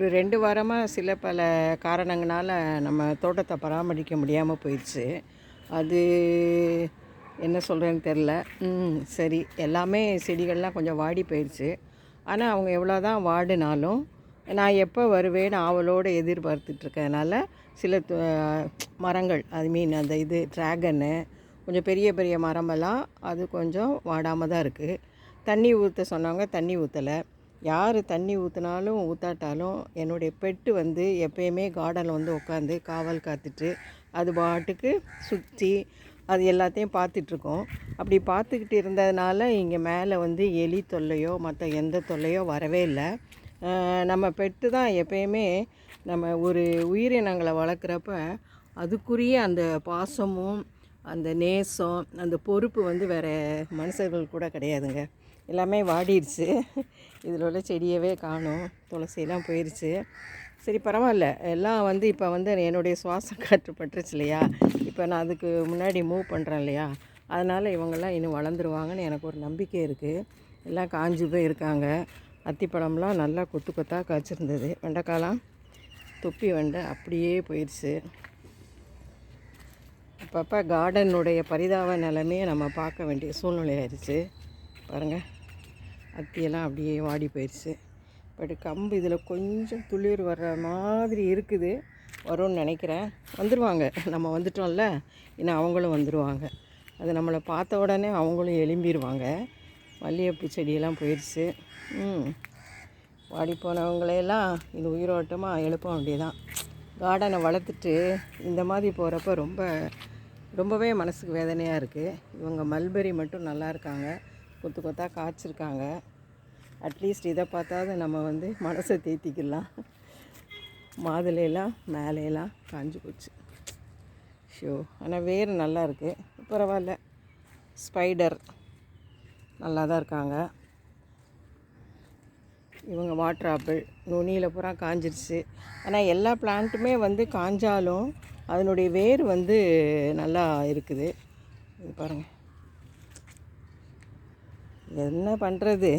ஒரு ரெண்டு வாரமாக சில பல காரணங்களால் நம்ம தோட்டத்தை பராமரிக்க முடியாமல் போயிடுச்சு அது என்ன சொல்கிறேன்னு தெரில ம் சரி. எல்லாமே செடிகள்லாம் கொஞ்சம் வாடி போயிடுச்சு ஆனால் அவங்க எவ்வளோ தான் வாடினாலும் நான் எப்போ வருவேன்னு ஆவலோடு எதிர்பார்த்துட்ருக்கனால சில மரங்கள் ஐ மீன் அந்த இது ட்ராகனு கொஞ்சம் பெரிய பெரிய மரமெல்லாம் அது கொஞ்சம் வாடாமல் தான் இருக்குது தண்ணி ஊற்ற சொன்னவங்க தண்ணி ஊற்றலை யார் தண்ணி ஊற்றினாலும் ஊற்றாட்டாலும் என்னுடைய பெட்டு வந்து எப்பயுமே கார்டனில் வந்து உட்காந்து காவல் காத்துட்டு அது பாட்டுக்கு சுற்றி அது எல்லாத்தையும் பார்த்துட்ருக்கோம். அப்படி பார்த்துக்கிட்டு இருந்ததுனால இங்கே மேலே வந்து எலி தொல்லையோ மற்ற எந்த தொல்லையோ வரவே இல்லை. நம்ம பெட்டு தான் எப்பயுமே நம்ம ஒரு உயிரினங்களை வளர்க்குறப்ப அதுக்குரிய அந்த பாசமும் அந்த நேசம் அந்த பொறுப்பு வந்து வேறு மனுஷர்கள் கூட கிடையாதுங்க. எல்லாமே வாடிடுச்சு இதில் உள்ள செடியவே காணும். துளசியெல்லாம் போயிடுச்சு சரி பரவாயில்ல. எல்லாம் வந்து இப்போ வந்து என்னுடைய சுவாச காற்று பட்டுருச்சு இல்லையா? இப்போ நான் அதுக்கு முன்னாடி மூவ் பண்ணுறேன் இல்லையா? அதனால் இவங்கெல்லாம் இன்னும் வளர்ந்துருவாங்கன்னு எனக்கு ஒரு நம்பிக்கை இருக்குது எல்லாம் காஞ்சு போய் இருக்காங்க. அத்திப்பழம்லாம் நல்லா கொத்து கொத்தாக காய்ச்சிருந்தது. வெண்டைக்காலாம் தொப்பி வெண்டை அப்படியே போயிடுச்சு அப்பப்போ கார்டனுடைய பரிதாப நிலைமையை நம்ம பார்க்க வேண்டிய சூழ்நிலை ஆயிடுச்சு பாருங்கள் அத்தியெல்லாம் அப்படியே வாடி போயிடுச்சு. பட் கம்பு இதில் கொஞ்சம் துளிர் வர்ற மாதிரி இருக்குது. வரும்னு நினைக்கிறேன். வந்துடுவாங்க நம்ம வந்துட்டோம்ல. இன்னும் அவங்களும் வந்துடுவாங்க அது நம்மளை பார்த்த உடனே அவங்களும் எழும்பிடுவாங்க மல்லிகைப்பூ செடியெல்லாம் போயிடுச்சு. ம். வாடி போனவங்களையெல்லாம் இது உயிரோட்டமாக எழுப்ப வேண்டியதான் கார்டனை வளர்த்துட்டு இந்த மாதிரி போகிறப்ப ரொம்ப ரொம்பவே மனசுக்கு வேதனையாக இருக்குது இவங்க மல்பெரி மட்டும் நல்லா இருக்காங்க. கொத்து கொத்தாக காய்ச்சிருக்காங்க. அட்லீஸ்ட் இதை பார்த்தாவது நம்ம வந்து மனசை தேத்திக்கலாம். மாதுளையெல்லாம் மேலையெல்லாம் காஞ்சி போச்சு. ஷோ ஆனால் வேர் நல்லா இருக்குது பரவாயில்ல. ஸ்பைடர் நல்லா தான் இருக்காங்க. இவங்க வாட்டர் ஆப்பிள் நுனியில் பூரா காஞ்சிருச்சு. ஆனால் எல்லா பிளான்ட்டுமே வந்து காஞ்சாலும் அதனுடைய வேர் வந்து நல்லா இருக்குது. இது பாருங்கள் என்ன பண்ணுறது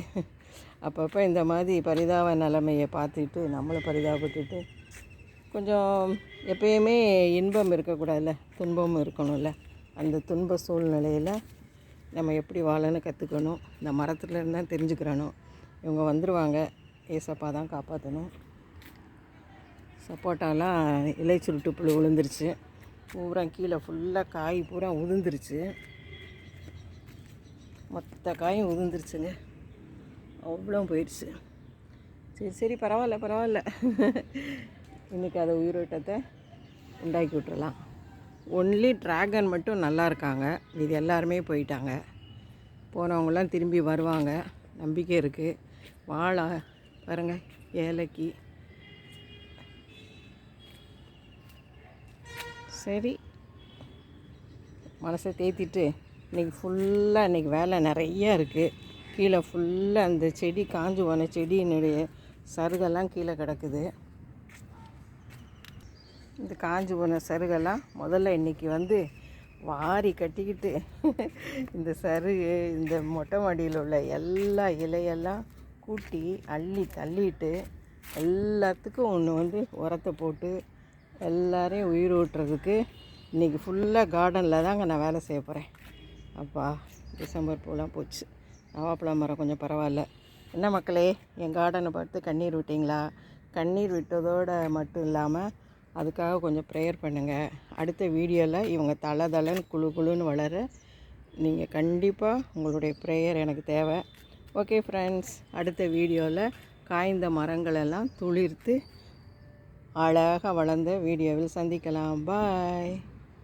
அப்பப்போ இந்த மாதிரி பரிதாப நிலைமையை பார்த்துட்டு நம்மளும் பரிதாபப்பட்டுட்டு கொஞ்சம் எப்பயுமே இன்பம் இருக்கக்கூடாதுல்ல? துன்பமும் இருக்கணும்ல? அந்த துன்ப சூழ்நிலையில் நம்ம எப்படி வாழன்னு கற்றுக்கணும் இந்த மரத்துலேருந்து தான் தெரிஞ்சுக்கிறணும். இவங்க வந்துடுவாங்க ஏசப்பா தான் காப்பாற்றணும் சப்போட்டாலாம் இலை சுருட்டு புழு விழுந்துருச்சு பூரா கீழே ஃபுல்லாக காய் பூரா உதிர்ந்துருச்சு. மொத்த காயும் உதிர்ந்துருச்சுங்க. அவ்வளோ போயிடுச்சு. சரி சரி பரவாயில்ல பரவாயில்ல. இன்றைக்கி அதை உயிரோட்டத்தை உண்டாக்கி விட்டுறலாம். ஒன்லி டிராகன் மட்டும் நல்லா இருக்காங்க. இது எல்லாருமே போயிட்டாங்க. போனவங்களாம் திரும்பி வருவாங்க. நம்பிக்கை இருக்குது வாழை பாருங்க ஏலக்கி. சரி. மனசை தேத்திட்டு இன்றைக்கி ஃபுல்லாக இன்றைக்கி வேலை நிறைய இருக்குது கீழே ஃபுல்லாக அந்த செடி காஞ்சு போன செடியினுடைய சருகெல்லாம் கீழே கிடக்குது. இந்த காஞ்சு போன சருகெல்லாம் முதல்ல இன்றைக்கி வந்து வாரி கட்டிக்கிட்டு இந்த சருகு இந்த மொட்டை மாடியில் உள்ள எல்லா இலையெல்லாம் கூட்டி அள்ளி தள்ளிட்டு எல்லாத்துக்கும் ஒன்று வந்து உரத்தை போட்டு எல்லாரையும் உயிர் ஊட்டுறதுக்கு இன்றைக்கி ஃபுல்லாக கார்டனில் தாங்க நான் வேலை செய்ய போகிறேன் அப்பா டிசம்பர் பூலாம் போச்சு. நவாப்பழம் மரம் கொஞ்சம் பரவாயில்ல. என்ன மக்களே என் கார்டனை பார்த்து கண்ணீர் விட்டீங்களா? கண்ணீர் விட்டதோட மட்டும் இல்லாமல் அதுக்காக கொஞ்சம் ப்ரேயர் பண்ணுங்கள் அடுத்த வீடியோவில் இவங்க தலை தலைன்னு குழு குழுன்னு வளர நீங்கள் கண்டிப்பாக உங்களுடைய ப்ரேயர் எனக்கு தேவை. ஓகே ஃப்ரெண்ட்ஸ் அடுத்த வீடியோவில் காய்ந்த மரங்களெல்லாம் துளிர்த்து அழகாக வளர்ந்த வீடியோவில் சந்திக்கலாம். பாய்